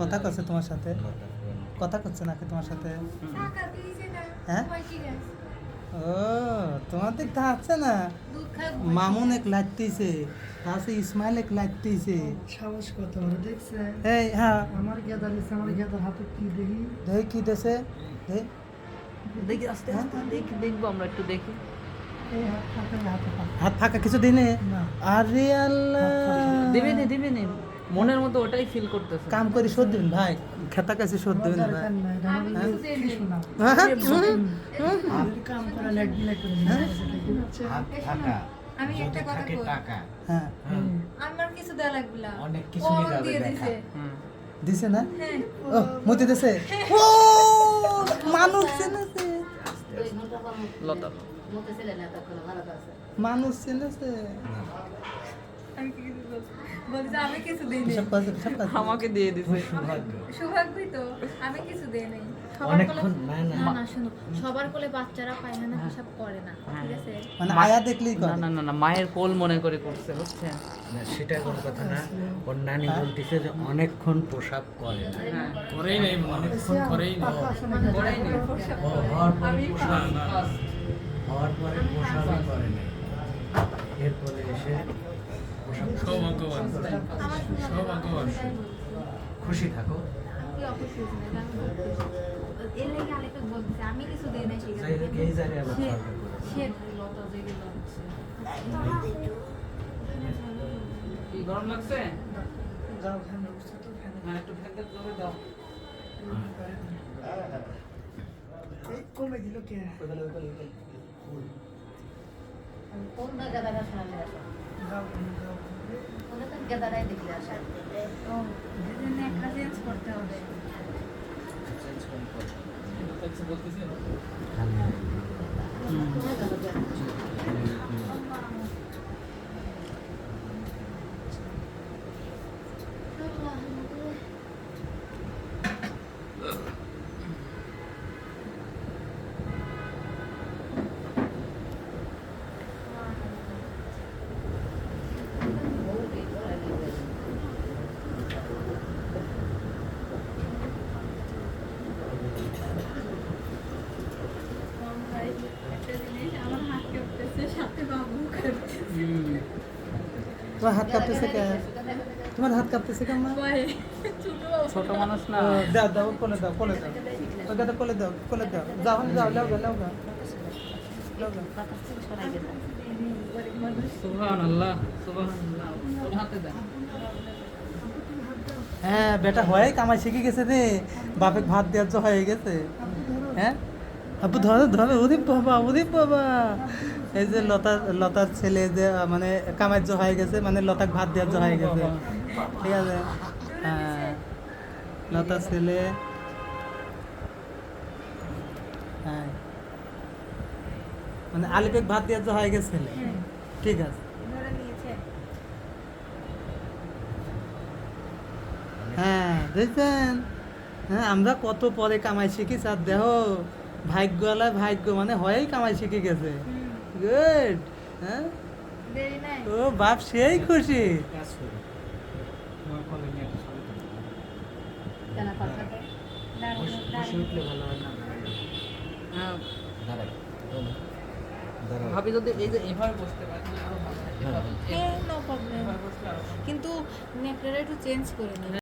কথা করছে তোমার সাথে? কথা করছে নাকি তোমার সাথে? হ্যাঁ? ও তোমার দিক তা আছে না? মামুন এক লাগতেছে তাছে ইসমাইল এক লাগতেছে। সাহস কত বড় দেখছে? এই হ্যাঁ। আমার গেদা নিছে আমার গেদার হাতে কি দেখি? দেখ কি দেছে দেখ। দেখি আস্তে আস্তে দেখি দেখব আমরা একটু দেখি। হাত ফাঁকা এই হাতে ফাঁকা। হাত ফাঁকা কিছু দিনে? না। আরে আল্লাহ। দিবি নি দিবি নি। মনের মতো ওটাই ফিল করতেছে। কাম করি শোধ দিন ভাই। খেতা কাছে শোধ দিবেন ভাই। আমি হ্যাঁ? একটা কথা কই। টাকা। হ্যাঁ। আমার কিছু লাগবে না। অনেক কিছুই দিয়ে দিছে। দিছে না? হ্যাঁ। ও মতি দিছে? ও মানুষ চেনেছে। লতা। মানুষ চিনেছে। আমি কি কিছু বলছি বলছি আমি কিছু দিই নাই সব কাছে সব কাছে আমাকে দিয়ে দিছে। সৌভাগ্যই তো আমি কিছু দিই নাই অনেকক্ষণ না না না না সবার কোলে বাচ্চারা পায়খানা হিসাব করে না হ্যাঁ। ঠিক আছে? মানে আয়া দেখলেই করে। না না না মায়ের কোল মনে করে করছে না, সেটা কোনো কথা না। ওর নানি বলতেছে যে অনেকক্ষণ প্রসাব করে না। হ্যাঁ। করেই নাই অনেকক্ষণ করেই নাই। করেই নি। ও হওয়ার পরে প্রসাব না। করে নাই। এরপরে এসে প্রসাব সৌভাগ্যবান। আমার শোনা খুশি থাকো। কি অপসুস না এটা আমি বলতেছি। এর লেগে আরেকটা বলতেছে আমি কিছু দিই নাই ঠিক যাই আছে হোক এই জায়গায় আবার সে স্বর্গ করে। সে লতা যেগুলো হচ্ছে। কি গরম লাগছে? যাও ফ্যান অবস্থা তো ফ্যান হ্যাঁ একটু ফ্যান করে দাও এই কমে দিল কে যাও তুমি যাও ও এজন্য একটা চেঞ্জ করতে হবে কিছু বলতেছে ভাই একটা জিনিস আমার হাত কাঁপতেছে সাথে বাবু কাঁপতেছে তোমার হাত কাঁপতেছে কে তোমার হাত কাঁপতেছে কেন ছোট মানুষ না। দাও দাও কোলে দাও কোলে দাও। ওই কথা কোলে দাও কোলে দাও। যাও যাও লাও গা লাও গা সুবহানাল্লাহ সুবহানাল্লাহ। হাতে দেন হ্যাঁ বেটা হয় কামাই শিখে গেছে রে। বাপে ভাত দেওয়ার জো হয়ে গেছে। হ্যাঁ? আপু, ধরো ধরো উদীপ বাবা উদীপ বাবা। এই যে লতা, লতার ছেলে যে মানে কামাই হয়ে গেছে মানে লতাক ভাত দেওয়ার হয়ে গেছে। ঠিক আছে? হ্যাঁ। লতার ছেলে। হ্যাঁ। মানে আলিপেক ভাত দেওয়ার হয়ে গেছে। ঠিক আছে। হ্যাঁ দেখছেন? হ্যাঁ আমরা কত পরে কামাই শিখি স্যার দেহ ভাগ্যওয়ালা ভাগ্য মানে হয়েই কামাই শিখে গেছে। গুড হ্যাঁ? ও বাপ সেই খুশি। ভাবি যদি এই যে এইভাবে বসতে পারে তাহলে আরও ভালো হয়। হ্যাঁ। কিন্তু নেকড়াটা একটু চেঞ্জ করে নিই